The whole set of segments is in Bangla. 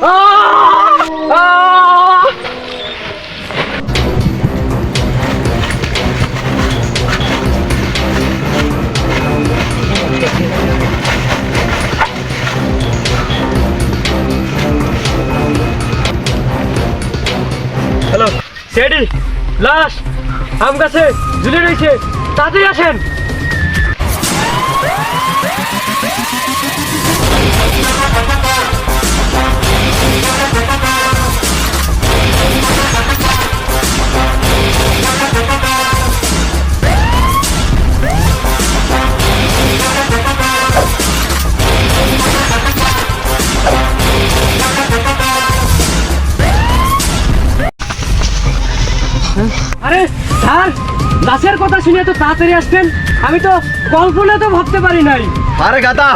হ্যালো সেটি লাশ আম গাছে ঝুলে রয়েছে। তাড়াতাড়ি আসেন। আরে স্যার লাশের কথা শুনে তো তাড়াতাড়ি আসতেন আমি তো কল্পনা তো ভাবতে পারি নাই। আরে গাদা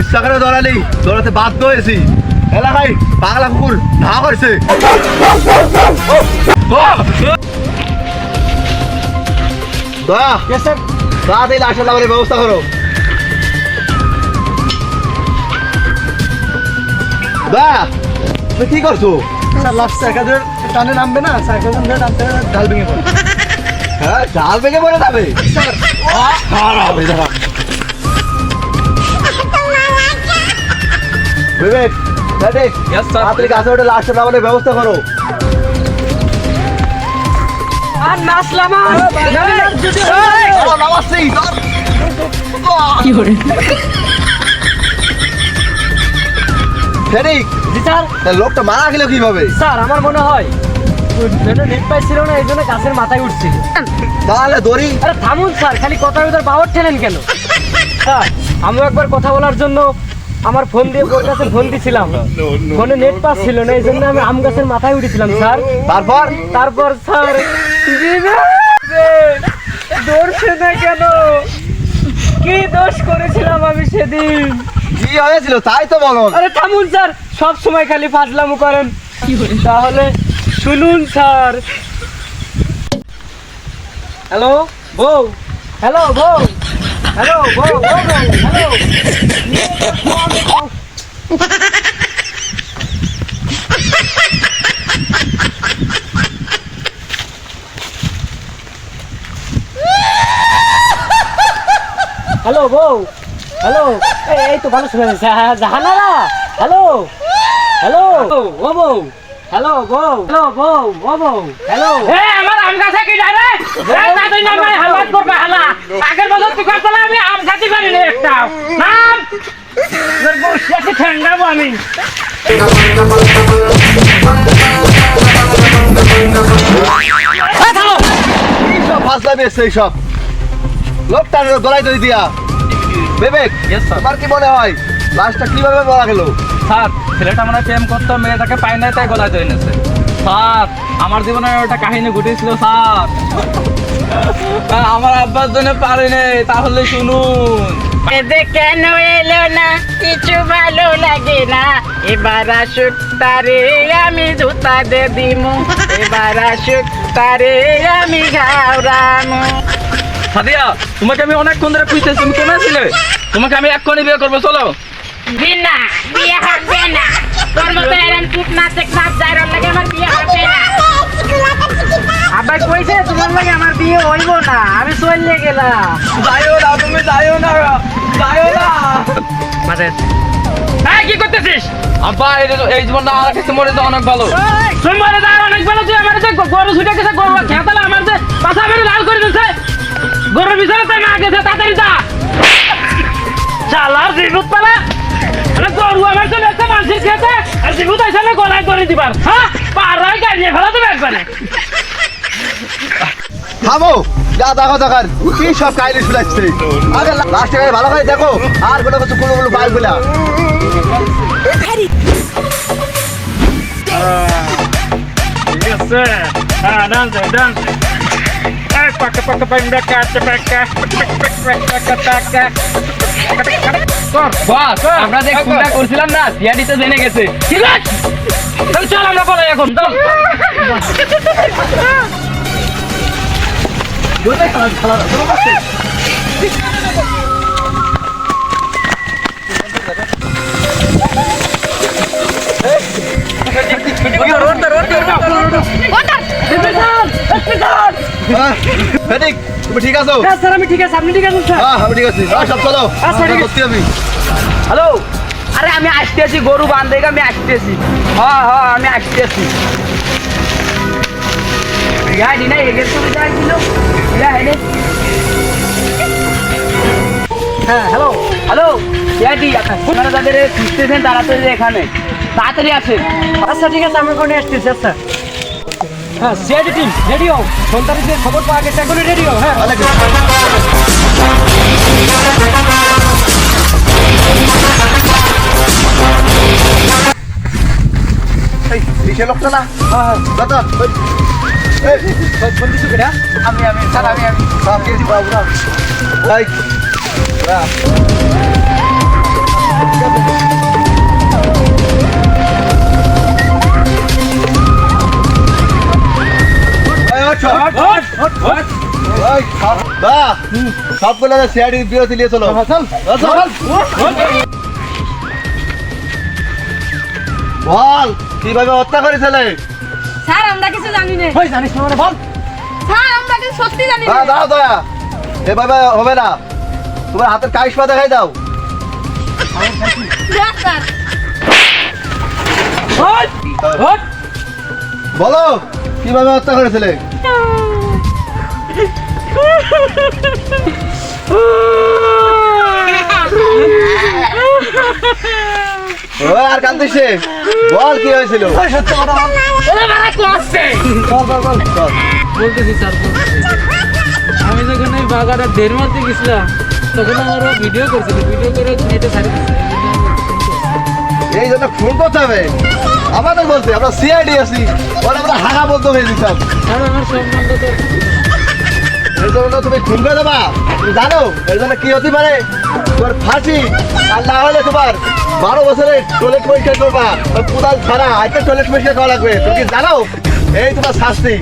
ইচ্ছা করে দৌড়ালি দৌড়াতে বাধ্য হয়েছি। এলাকায় পাগলা কুকুর ধা করছে। দয়া তাড়াতাড়ি ব্যবস্থা করো। দয়া তুমি কি করছ? স্যার লাস্ট সাইকেলের টানে নামবে না সাইকেল ধরে টানতে ঢাল ভেঙে পড়ে হ্যাঁ ডাল ভেঙে পড়ে যাবে। বিবেক লাগানোর ব্যবস্থা করো। আর নাচলাম আর। দাঁড়াও, ফেরিক জি স্যার লোকটা মারা গেল কীভাবে স্যার আমার মনে হয় নেট পাইছিল না এই জন্য গাছের মাথায় উঠছিল তাহলে দড়ি আরে থামুন স্যার খালি কথা ভিতর পাওয়ার ঠেলেন কেন স্যার আমিও একবার কথা বলার জন্য আমার ফোন দিয়ে ওর কাছে ফোন দিছিলাম ফোনে নেট পাস ছিল না এই জন্য আমি আম গাছের মাথায় উঠেছিলাম স্যার তারপর তারপর স্যার ধরছে না কেন কি দোষ করেছিলাম আমি সেদিন কি হয়েছিল তাই তো বলো আরে থামুন স্যার। সব সময় খালি ফাজলামু করেন। তাহলে শুনুন স্যার। হ্যালো বউ। হ্যালো বউ। হ্যালো বউ বউ হ্যালো হ্যালো বউ। হ্যালো? এই তো ভালো শোনা যাচ্ছে। হ্যাঁ, জাহানারা? হ্যালো? হ্যালো? ও বউ। হ্যালো বউ। হ্যালো বউ। ও বউ। হ্যালো? এ আমার আম গাছে কি যায় রে? হালাত করবে হালা আগের বছর তুই কথা আমি আম খাতি পারি রে একটা। নাম! তোর আমি। কি সব লোকটা গলায় দিয়া। বিবেক তোমার কি মনে হয়? লাশটা কীভাবে মারা গেল? স্যার ছেলেটা মানে প্রেম করতো মেয়েটাকে পাই নাই তাই গলায় ধরে নিয়েছে। স্যার আমার জীবনে ওটা কাহিনী ঘটেছিল স্যার। তা আমার আব্বার জন্য পারেনি তাহলে শুনুন। এদের কেন এলো না? কিছু ভালো লাগে না। এবার আসুক তারে আমি জুতা দে দিমু। এবার আসুক তারে আমি ঘাওরামু সাদিয়া তোমাকে আমি অনেকক্ষণ ধরে খুঁজতেছি তুমি কেমন ছিলে তোমাকে আমি এক্ষুনি বিয়ে করব চলো। বিনা বিয়ে হবে না। তোর মতো এরম কীটনাশক নাচ যাইর লাগে আমার বিয়ে হবে না। আবার কইছে তোমার লাগে আমার বিয়ে হইব না। আমি চলে গেলাম। যাইও না তুমি যাইও না যাইও না। মাঝে। এই কি করতেছিস? আব্বা এই এই জীবনটা আমার কাছে মরে যাওয়া অনেক ভালো। মরে যা অনেক বেলা তুই আমার যে গরু ছুটে গেছে গরু গরুর পিছনে তাই মা গেছে তাড়াতাড়ি যা। চালার জিবুত পালা। আরে গরু আমার চলে এসে মানুষের খেতে আর জিবুত এসে না গলায় করে দিবার। হ্যাঁ? পাড়ায় গাড়িয়ে ফেলা দেবে একবারে। থামো যা দেখো দেখার কি সব কাহিনী শুনাচ্ছে। আগে লাস্টে ভালো করে দেখো আর কোনো কিছু কোনো কোনো পাই বলা Yes, sir. Ah, dance, dance. আমরা যে খুনটা করছিলাম না সিআডিতে জেনে গেছে। ঠিক আছে চল আমরা বলাই এখন চল। ফেটিক তুমি ঠিক আছো? হ্যাঁ স্যার আমি ঠিক আছে। আপনি ঠিক আছেন স্যার? হ্যাঁ আমি ঠিক আছি। সব চলো। আচ্ছা, ঠিক আছে। আমি। হ্যালো? আরে আমি আসতেছি গরু বান্ধে আমি আসতেছি হ্যাঁ হ্যাঁ আমি আসতেছি সিআইডি না এদের সুবিধা ছিল সিআইডি হ্যাঁ হ্যালো? হ্যালো? সিআইডি আপনারা যাদের খুঁজতেছেন তারা তো এখানে। তাড়াতাড়ি আসেন। আচ্ছা ঠিক আছে আমি ওখানে আসতেছি আচ্ছা। হ্যাঁ সিআইডি টিম রেডিও সন্তানদের খবর পাওয়া গেছে এখনই রেডিও হ্যাঁ। এই কিসে লোকটা না। কিছু কেটা আমি আমি স্যার আমি আমি। সব কেজি বাবু না সবগুলো সিআইডি বিরতি নিয়ে চলো। বল কীভাবে হত্যা করেছিলে স্যার আমরা কিছু জানি না। ওই জানিস না বল। স্যার আমরা কিছু সত্যি জানি না। দাও দয়া। এভাবে হবে না। তোমার হাতের কাইশমা দেখাই দাও। বলো কীভাবে হত্যা করেছিলে? ও আর কান্দিসে বল কি হয়েছিল? সত্য কথা বল। চল চল চল চল বলতেছি স্যার আমি যখন ওই বাগাটা দেড় মারতে গেছিলাম তখন আমার ভিডিও করছিল ভিডিও করে নেটে ছাড়ি দিচ্ছে এই জন্য ফোন করতে হবে। আমাদের বলতে আমরা সিআইডি আছি ওরা আমরা হয়ে দিতাম এর জন্য তুমি খুন করে দেবা। তুমি জানো এর জন্য কি হতে পারে? তোমার ফাঁসি, আর না হলে তোমার বারো বছরে টয়লেট পরিষ্কার করবা। কোদাল ছাড়া আজকে টয়লেট পরিষ্কার করা লাগবে। তুমি জানো? এই তোমার শাস্তি।